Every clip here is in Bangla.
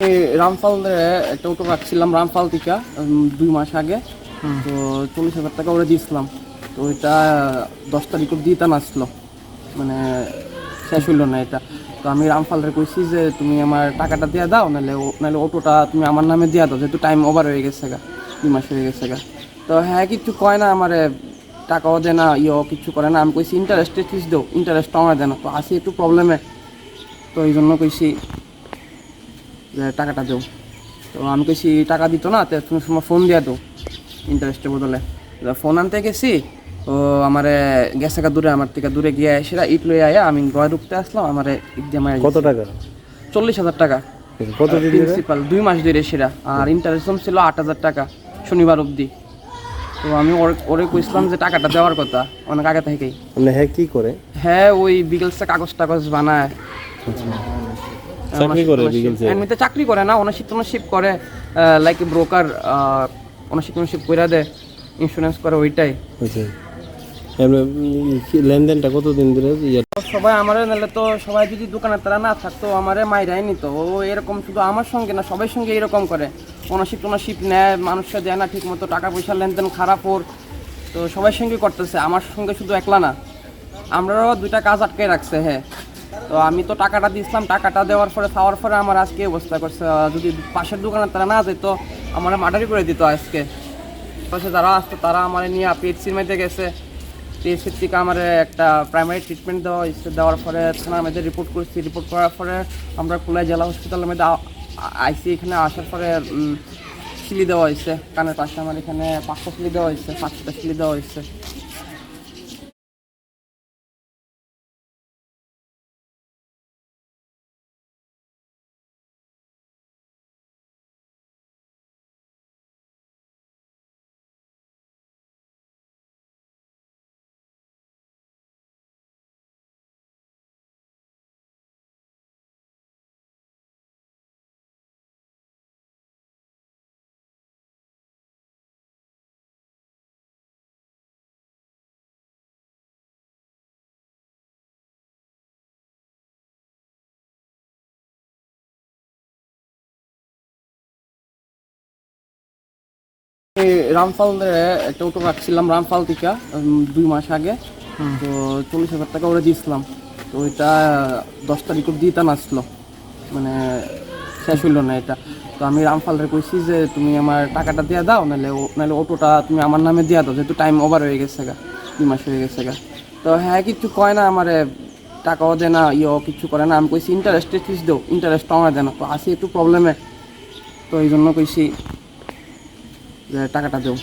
এই রামফাল একটা অটো রাখছিলাম রামফাল থেকে দুই মাস আগে। তো চল্লিশ হাজার টাকা ওরা দিয়েছিলাম। তো এটা দশ তারিখ দিতে আসলো মানে শেষ হইল না এটা। তো আমি রামফালরে কইছি যে তুমি আমার টাকাটা দিয়ে দাও নাহলে নাহলে অটোটা তুমি আমার নামে দিয়ে দাও যেহেতু টাইম ওভার হয়ে গেছে গা দুই মাস হয়ে গেছে গা। তো হ্যাঁ কিছু কয় না আমার টাকাও দেয় না ইয়েও কিছু করে না। আমি কইছি ইন্টারেস্টে ফিস দেও ইন্টারেস্ট আমার দেয় না। তো আসি একটু প্রবলেমে তো এই জন্য কইছি টাকাটা দেও। তো আমি কইছি টাকা দিত না তো তুমি সময় ফোন দিয়া দাও ইন্টারেস্টের বদলে। ফোন আনতে গেছি ও আমারে গেছে দূরে আমার থেকে দূরে গিয়ে সেটা ইট লই আয়া আমি গয় ঢুকতে আসলাম আমারে ইট দিয়ে মারা কত টাকা? চল্লিশ হাজার টাকা। ধরে প্রিন্সিপাল দুই মাস ধরে আর ইন্টারেস্ট ছিল আট হাজার টাকা শনিবার অবধি। তো আমি ওর- ওরে কইছিলাম যে টাকাটা দেওয়ার কথা অনেক আগে থেকেই। মানে হ্যাঁ কি করে? হ্যাঁ ওই বিকেলসে কাগজ টাগজ বানায়। চাকরি করে এমনিতে চাকরি করে না ওনারশিপ টনারশিপ করে লাইক ব্রোকার ওনারশিপ টনারশিপ করে দেয় ইন্স্যুরেন্স করে ওইটাই। আচ্ছা। লেনদেনটা কতদিন ধরে সবাই আমারে নিলে তো সবাই যদি তারা না থাকতো আমারে মাইরাই নিত। ও এরকম শুধু আমার সঙ্গে না সবার সঙ্গে এরকম করে। ওনারশিপ টোনারশিপ নেয় মানুষকে দেয় না ঠিক মতো টাকা পয়সা লেনদেন খারাপ ওর। তো সবার সঙ্গে করতেছে আমার সঙ্গে শুধু একলা না। আমরাও দুইটা কাজ আটকে রাখছে হ্যাঁ। তো আমি তো টাকাটা দিয়েছিলাম, টাকাটা দেওয়ার পরে খাওয়ার পরে আমার আজকে অবস্থা করছে। যদি পাশের দোকানে তারা না যেত, আমার মার্ডারি করে দিত আজকে। পাশে যারা আসতো, তারা আমার নিয়ে পিএইচসির মধ্যে গেছে। পিএইচসির থেকে আমার একটা প্রাইমারি ট্রিটমেন্ট দেওয়া হয়েছে। দেওয়ার পরে থানার মধ্যে রিপোর্ট করছি। রিপোর্ট করার পরে আমরা কুলাই জেলা হসপিটালের মধ্যে আইসি এখানে আসার পরে সিলি দেওয়া হয়েছে। কানের পাশে আমার এখানে পাঁচটা সিলি দেওয়া হয়েছে, পাঁচটা সিলি দেওয়া হয়েছে। এই রামফাল একটা অটো রাখছিলাম রামফাল থেকে দুই মাস আগে। তো চল্লিশ হাজার টাকা ওরা দিয়েছিলাম। তো এটা দশ তারিখ দিতে আসলো। মানে শেষ হইল না এটা। তো আমি রামফালরে কইছি যে তুমি আমার টাকাটা দিয়ে দাও নাহলে নাহলে অটোটা তুমি আমার নামে দিয়ে দাও যেহেতু টাইম ওভার হয়ে গেছে গা দুই মাস হয়ে গেছে গা। তো হ্যাঁ কিছু কয় না আমার টাকাও দেয় না ইয়েও কিছু করে না। আমি কইছি ইন্টারেস্টে ফিস দেও ইন্টারেস্ট আমার দেয় না। তো আসি একটু প্রবলেমে তো এই জন্য কইছি যে টাকাটা দেও।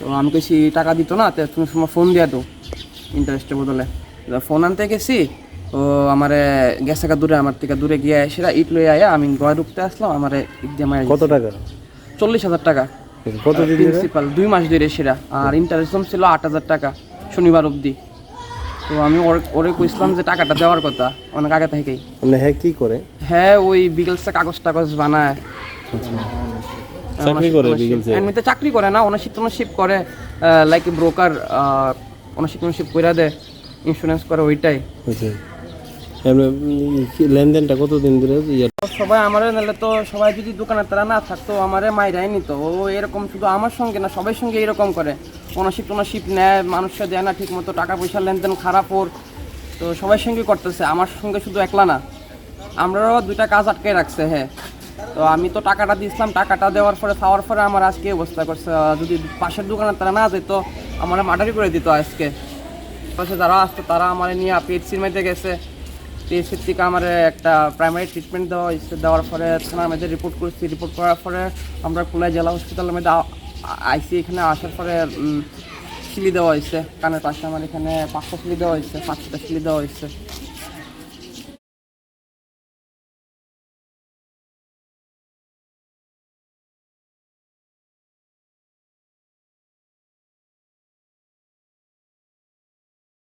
তো আমি কইছি টাকা দিত না তো তুমি সময় ফোন দিয়া দাও ইন্টারেস্টের বদলে। ফোন আনতে গেছি ও আমারে গেছে কা দূরে আমার থেকে দূরে গিয়ে সেটা ইট লই আয়া আমি গয় ঢুকতে আসলাম আমারে ইট দিয়ে মারা কত টাকা? চল্লিশ হাজার টাকা। প্রিন্সিপাল দুই মাস ধরে আর ইন্টারেস্ট ছিল আট হাজার টাকা শনিবার অবধি। তো আমি ওর- ওরে কইছিলাম যে টাকাটা দেওয়ার কথা অনেক আগে থেকেই। মানে হ্যাঁ কি করে? হ্যাঁ ওই বিকেলসে কাগজ টাগজ বানায় চাকরি করে বিকেলসে এমনিতে চাকরি করে না ওনারশিপ টনারশিপ করে লাইক ব্রোকার ওনারশিপ টনারশিপ করে দেয় ইন্স্যুরেন্স করে ওইটাই। আচ্ছা। লেনদেনটা কতদিন ধরে ইয়ে? সবাই আমারে নিলে তো সবাই যদি দোকানের তারা না থাকতো আমারে মাইরাই নিত। ও এরকম শুধু আমার সঙ্গে না সবাই সঙ্গে এরকম করে। ওনারশিপ টনারশিপ নেয় মানুষকে দেয় না ঠিক মতো টাকা পয়সা লেনদেন খারাপ ওর। তো সবাই সঙ্গে করতেছে আমার সঙ্গে শুধু একলা না। আমরাও দুইটা কাজ আটকে রাখছে হ্যাঁ। তো আমি তো টাকাটা দিয়েছিলাম, টাকাটা দেওয়ার পরে খাওয়ার পরে আমার আজকে অবস্থা করছে। যদি পাশের দোকানে তারা না যেত আমার মার্ডারি করে দিত আজকে। পাশে যারা আসতো, তারা আমার নিয়ে পিএইচসির মধ্যে গেছে। পিএইচসির থেকে আমার একটা প্রাইমারি ট্রিটমেন্ট দেওয়া হয়েছে। দেওয়ার পরে থানার মধ্যে রিপোর্ট করছি। রিপোর্ট করার পরে আমরা কুলাই জেলা হসপিটালের মধ্যে আইসি, এখানে আসার পরে সিলি দেওয়া হয়েছে। কানের পাশে আমার এখানে পাঁচটা সিলি দেওয়া হয়েছে, পাঁচটা সিলি দেওয়া হয়েছে।